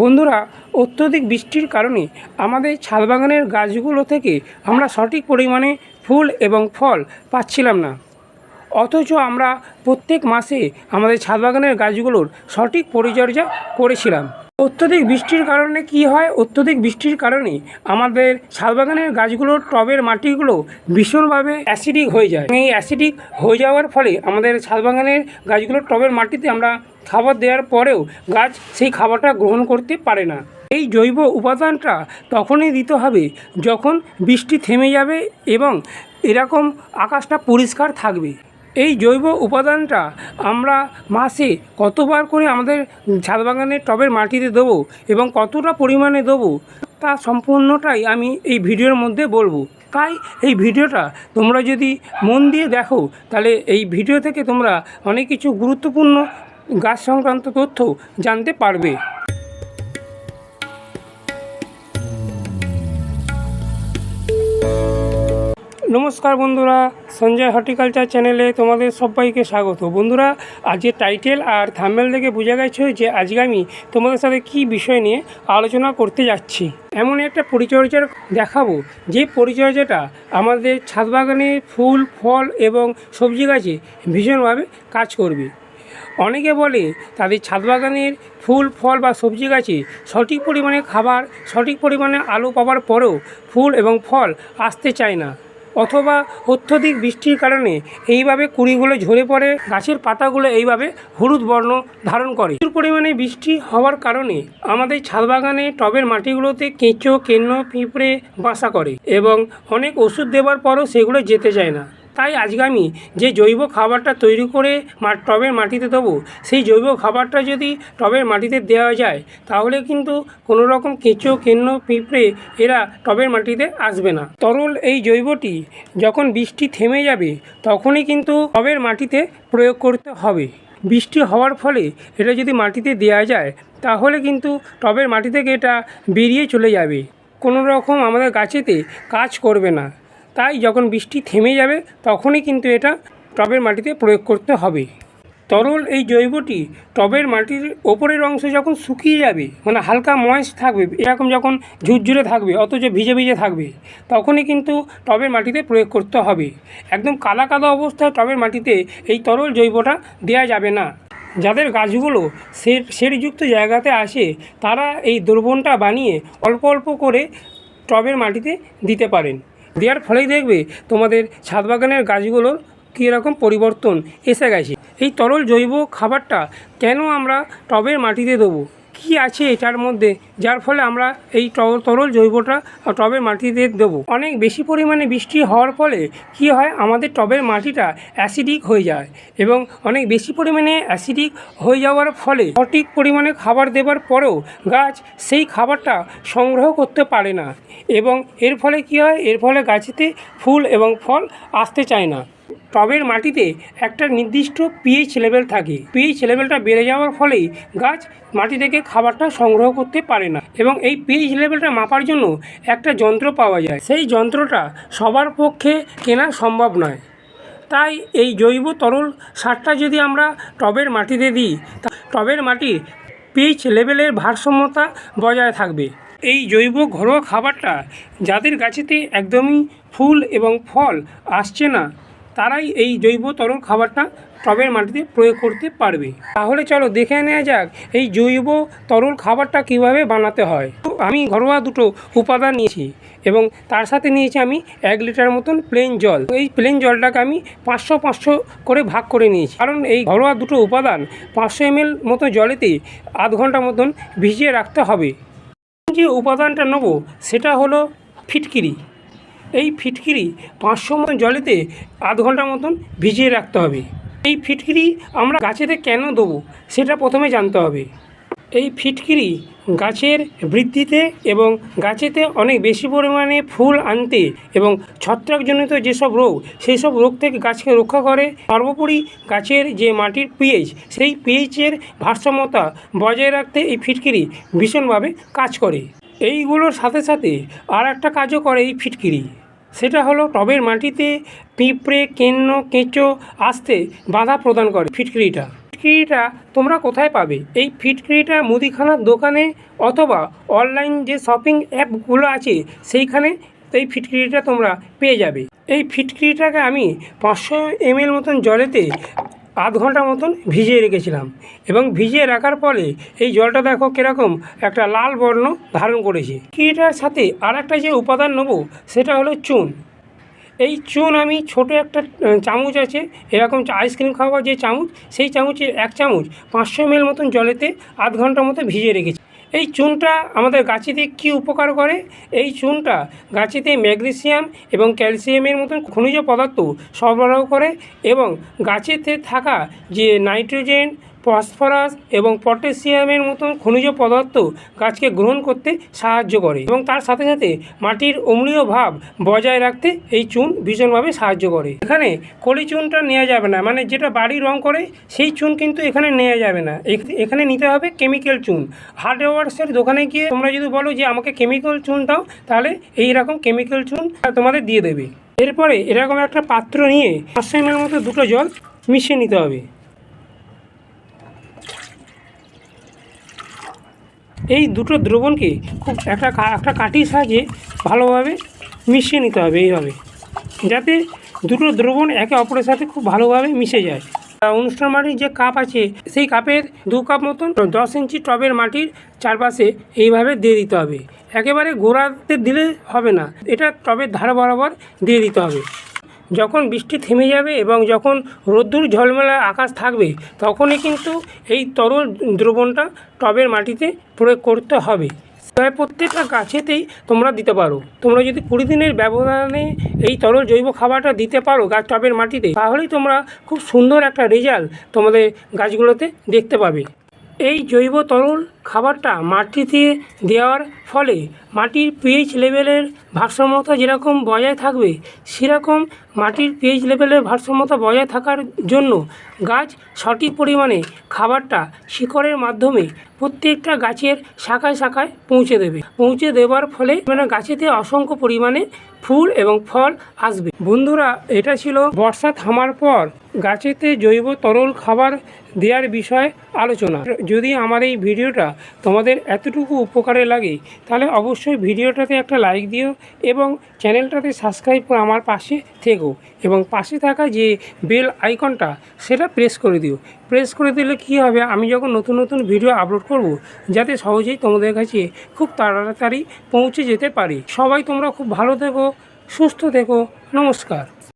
বন্ধুরা, অত্যধিক বৃষ্টির কারণে আমাদের ছাদ বাগানের গাছগুলো থেকে আমরা সঠিক পরিমাণে ফুল এবং ফল পাচ্ছিলাম না। অথচ আমরা প্রত্যেক মাসে আমাদের ছাদ বাগানের গাছগুলোর সঠিক পরিচর্যা করেছিলাম। অত্যধিক বৃষ্টির কারণে কি হয়? অত্যধিক বৃষ্টির কারণে আমাদের শালবাগানের গাছগুলোর টবের মাটিগুলো ভীষণভাবে অ্যাসিডিক হয়ে যায়। এই অ্যাসিডিক হয়ে যাওয়ার ফলে আমাদের ছাদ বাগানের গাছগুলোর টবের মাটিতে আমরা খাবার দেওয়ার পরেও গাছ সেই খাবারটা গ্রহণ করতে পারে না। এই জৈব উপাদানটা তখনই দিতে হবে যখন বৃষ্টি থেমে যাবে এবং এরকম আকাশটা পরিষ্কার থাকবে। এই জৈব উপাদানটা আমরা মাসে কতবার করে আমাদের ছাদ বাগানের টবের মাটিতে দেবো এবং কতটা পরিমাণে দেবো তা সম্পূর্ণটাই আমি এই ভিডিওর মধ্যে বলব। তাই এই ভিডিওটা তোমরা যদি মন দিয়ে দেখো, তাহলে এই ভিডিও থেকে তোমরা অনেক কিছু গুরুত্বপূর্ণ গাছ সংক্রান্ত তথ্য জানতে পারবে। নমস্কার বন্ধুরা, সঞ্জয় হর্টিকালচার চ্যানেলে তোমাদের সবাইকে স্বাগত। বন্ধুরা আজকে টাইটেল আর থাম্বেল দেখে বোঝা গেছে যে আজকে আমি তোমাদের সাথে কি বিষয় নিয়ে আলোচনা করতে যাচ্ছি। এমন একটা পরিচর্যার দেখাবো। যে পরিচর্যাটা আমাদের ছাদ বাগানে ফুল, ফল এবং সবজি গাছে ভীষণভাবে কাজ করবে। অনেকে বলে তাদের ছাদ বাগানের ফুল, ফল বা সবজি গাছে সঠিক পরিমাণে খাবার, সঠিক পরিমাণে আলো পাওয়ার পরেও ফুল এবং ফল আসতে চায় না। অথবা অত্যধিক বৃষ্টির কারণে এইভাবে কুড়িগুলো ঝরে পড়ে, গাছের পাতাগুলো এইভাবে হলুদ বর্ণ ধারণ করে। প্রচুর পরিমাণে বৃষ্টি হওয়ার কারণে আমাদের ছাদ বাগানে টবের মাটিগুলোতে কেঁচো, কেন্ন, পিঁপড়ে বাসা করে এবং অনেক ওষুধ দেওয়ার পরও সেগুলো যেতে চায় না। তাই আজকে আমি যে জৈব খাবারটা তৈরি করে টবের মাটিতে দেবো, সেই জৈব খাবারটা যদি টবের মাটিতে দেওয়া যায়, তাহলে কিন্তু কোনো রকম কেঁচো, কেন্ন, পিঁপড়ে এরা টবের মাটিতে আসবে না। তরল এই জৈবটি যখন বৃষ্টি থেমে যাবে, তখনই কিন্তু টবের মাটিতে প্রয়োগ করতে হবে। বৃষ্টি হওয়ার ফলে এটা যদি মাটিতে দেওয়া যায়, তাহলে কিন্তু টবের মাটি থেকে এটা বেরিয়ে চলে যাবে। কোনো রকম আমাদের গাছেতে কাজ করবে না। তাই যখন বৃষ্টি থেমে যাবে, তখনই কিন্তু এটা টবের মাটিতে প্রয়োগ করতে হবে। তরল এই জৈবটি টবের মাটির ওপরের অংশ যখন শুকিয়ে যাবে মানে হালকা ময়েস থাকবে, এরকম যখন ঝুরঝুরে থাকবে, অথচ ভিজে ভিজে থাকবে, তখনই কিন্তু টবের মাটিতে প্রয়োগ করতে হবে। একদম কালা কাদা অবস্থায় টবের মাটিতে এই তরল জৈবটা দেওয়া যাবে না। যাদের গাছগুলো সের, সেরযুক্ত জায়গাতে আসে, তারা এই দ্রবণটা বানিয়ে অল্প অল্প করে টবের মাটিতে দিতে পারেন। দেওয়ার ফলেই দেখবে তোমাদের ছাদ বাগানের গাছগুলোর কীরকম পরিবর্তন এসে গেছে। এই তরল জৈব খাবারটা কেন আমরা টবের মাটিতে দেবো? কী আছে এটার মধ্যে? যার ফলে আমরা এই তরল জৈবটা টবের মাটিতে দেবো। অনেক বেশি পরিমাণে বৃষ্টি হওয়ার ফলে কী হয়? আমাদের টবের মাটিটা অ্যাসিডিক হয়ে যায় এবং অনেক বেশি পরিমাণে অ্যাসিডিক হয়ে যাওয়ার ফলে সঠিক পরিমাণে খাবার দেওয়ার পরেও গাছ সেই খাবারটা সংগ্রহ করতে পারে না এবং এর ফলে কি হয়? এর ফলে গাছেতে ফুল এবং ফল আসতে চায় না। টবের মাটিতে একটা নির্দিষ্ট পিএইচ লেভেল থাকে। পিএইচ লেভেলটা বেড়ে যাওয়ার ফলেই গাছ মাটি থেকে খাবারটা সংগ্রহ করতে পারে না এবং এই পিএইচ লেভেলটা মাপার জন্য একটা যন্ত্র পাওয়া যায়। সেই যন্ত্রটা সবার পক্ষে কেনা সম্ভব নয়। তাই এই জৈব তরল সারটা যদি আমরা টবের মাটিতে দিই টবের মাটির পিএইচ লেভেলের ভারসাম্যতা বজায় থাকবে। এই জৈব ঘরোয়া খাবারটা যাদের গাছেতে একদমই ফুল এবং ফল আসছে না তারাই এই জৈব তরল খাবারটা টবের মাটিতে প্রয়োগ করতে পারবে। তাহলে চলো দেখে নেওয়া যাক এই জৈব তরল খাবারটা কীভাবে বানাতে হয়। তো আমি ঘরোয়া দুটো উপাদান নিয়েছি এবং তার সাথে নিয়েছি আমি এক লিটার মতন প্লেন জল। এই প্লেন জলটাকে আমি পাঁচশো পাঁচশো করে ভাগ করে নিয়েছি। কারণ এই ঘরোয়া দুটো উপাদান পাঁচশো এমএল মতো জলেতে আধ ঘণ্টা মতন ভিজিয়ে রাখতে হবে। যে উপাদানটা নেব সেটা হলো ফিটকিরি। এই ফিটকিরি পাঁচশো মন জলেতে আধ ঘণ্টা মতন ভিজিয়ে রাখতে হবে। এই ফিটকিরি আমরা গাছেতে কেন দেবো সেটা প্রথমে জানতে হবে। এই ফিটকিরি গাছের বৃদ্ধিতে এবং গাছেতে অনেক বেশি পরিমাণে ফুল আনতে এবং ছত্রাকজনিত যেসব রোগ সেই সব রোগ থেকে গাছকে রক্ষা করে, সর্বোপরি গাছের যে মাটির পিএইচ সেই পিএইচের ভারসাম্যতা বজায় রাখতে এই ফিটকিরি ভীষণভাবে কাজ করে। এইগুলোর সাথে সাথে আর একটা কাজও করে এই ফিটকিরি। সেটা হলো টবের মাটিতে পিঁপড়ে, কেন্ন, কেঁচো আসতে বাধা প্রদান করে ফিটকিরিটা। ফিটকিরিটা তোমরা কোথায় পাবে? এই ফিটকিরিটা মুদিখানার দোকানে অথবা অনলাইন যে শপিং অ্যাপগুলো আছে, সেইখানে এই ফিটকিরিটা তোমরা পেয়ে যাবে। এই ফিটকিরিটাকে আমি পাঁচশো এমএল মতন জলেতে আধ ঘণ্টা মতন ভিজিয়ে রেখেছিলাম এবং ভিজিয়ে রাখার ফলে এই জলটা দেখো কীরকম একটা লাল বর্ণ ধারণ করেছে। কিটার সাথে আর একটা যে উপাদান নেব সেটা হলো চুন। এই চুন আমি ছোট একটা চামচ আছে, এরকম আইসক্রিম খাওয়া যে চামচ, সেই চামচে এক চামচ পাঁচশো এমএল মতন জলেতে আধ ঘণ্টা মতো ভিজিয়ে রেখেছি। এই চুনটা আমাদের গাছেতে কী উপকার করে? এই চুনটা গাছেতে ম্যাগনেসিয়াম এবং ক্যালসিয়ামের মতন খনিজ পদার্থ সরবরাহ করে এবং গাছেতে থাকা যে নাইট্রোজেন ফসফরাস এবং পটাশিয়ামের মতন খনিজ পদার্থ গাছকে গ্রহণ করতে সাহায্য করে এবং তার সাথে সাথে মাটির অম্লীয় ভাব বজায় রাখতে এই চুন ভীষণভাবে সাহায্য করে। এখানে কলি চুনটা নেওয়া যাবে না মানে যেটা বাড়ি রং করে সেই চুন কিন্তু এখানে নেওয়া যাবে না। এখ- এখানে নিতে হবে কেমিক্যাল চুন। হার্ডওয়ার্সের দোকানে গিয়ে তোমরা যদি বলো যে আমাকে কেমিক্যাল চুন দাও, তাহলে এই রকম কেমিক্যাল চুন তোমাদের দিয়ে দেবে। এরপরে এরকম একটা পাত্র নিয়ে পাঁচশো এমএল মতো দুটো জল মিশিয়ে নিতে হবে। এই দুটো দ্রবণকে খুব একটা একটা কাঠির সাহায্যে ভালোভাবে মিশিয়ে নিতে হবে এইভাবে, যাতে দুটো দ্রবণ একে অপরের সাথে খুব ভালোভাবে মিশে যায়। অনুষ্ঠান মাটির যে কাপ আছে, সেই কাপের দু কাপ মতন দশ ইঞ্চি টবের মাটির চারপাশে এইভাবে দিয়ে দিতে হবে। একেবারে গোড়াতে দিলে হবে না, এটা টবের ধারে বরাবর দিয়ে দিতে হবে। যখন বৃষ্টি থেমে যাবে এবং যখন রোদ্দুর ঝলমেলা আকাশ থাকবে, তখনই কিন্তু এই তরল দ্রবণটা টবের মাটিতে প্রয়োগ করতে হবে। প্রায় প্রত্যেকটা গাছেতেই তোমরা দিতে পারো। তোমরা যদি কুড়ি দিনের ব্যবধানে এই তরল জৈব খাবারটা দিতে পারো গাছ টবের মাটিতে, তাহলেই তোমরা খুব সুন্দর একটা রেজাল্ট তোমাদের গাছগুলোতে দেখতে পাবে। এই জৈব তরল খাবারটা মাটিতে দেওয়ার ফলে মাটির পিএইচ লেভেলের ভারসাম্যতা যেরকম বজায় থাকবে, সেরকম মাটির পিএইচ লেভেলের ভারসাম্যতা বজায় থাকার জন্য গাছ সঠিক পরিমাণে খাবারটা শিকড়ের মাধ্যমে প্রত্যেকটা গাছের শাখায় শাখায় পৌঁছে দেবে। পৌঁছে দেওয়ার ফলে মানে গাছেতে অসংখ্য পরিমাণে ফুল এবং ফল আসবে। বন্ধুরা, এটা ছিল বর্ষা থামার পর গাছেতে জৈব তরল খাবার দেওয়ার বিষয়ে আলোচনা। যদি আমার এই ভিডিওটা তোমাদের এতটুকু উপকারে লাগে, তাহলে অবশ্যই ভিডিওটাতে একটা লাইক দিও এবং চ্যানেলটাতে সাবস্ক্রাইব করে আমার পাশে থেকো এবং পাশে থাকা যে বেল আইকনটা সেটা প্রেস করে দিও। প্রেস করে দিলে কী হবে? আমি যখন নতুন নতুন ভিডিও আপলোড করব, যাতে সহজেই তোমাদের কাছে খুব তাড়াতাড়ি পৌঁছে যেতে পারি। সবাই তোমরা খুব ভালো থেকো সুস্থ থেকো নমস্কার।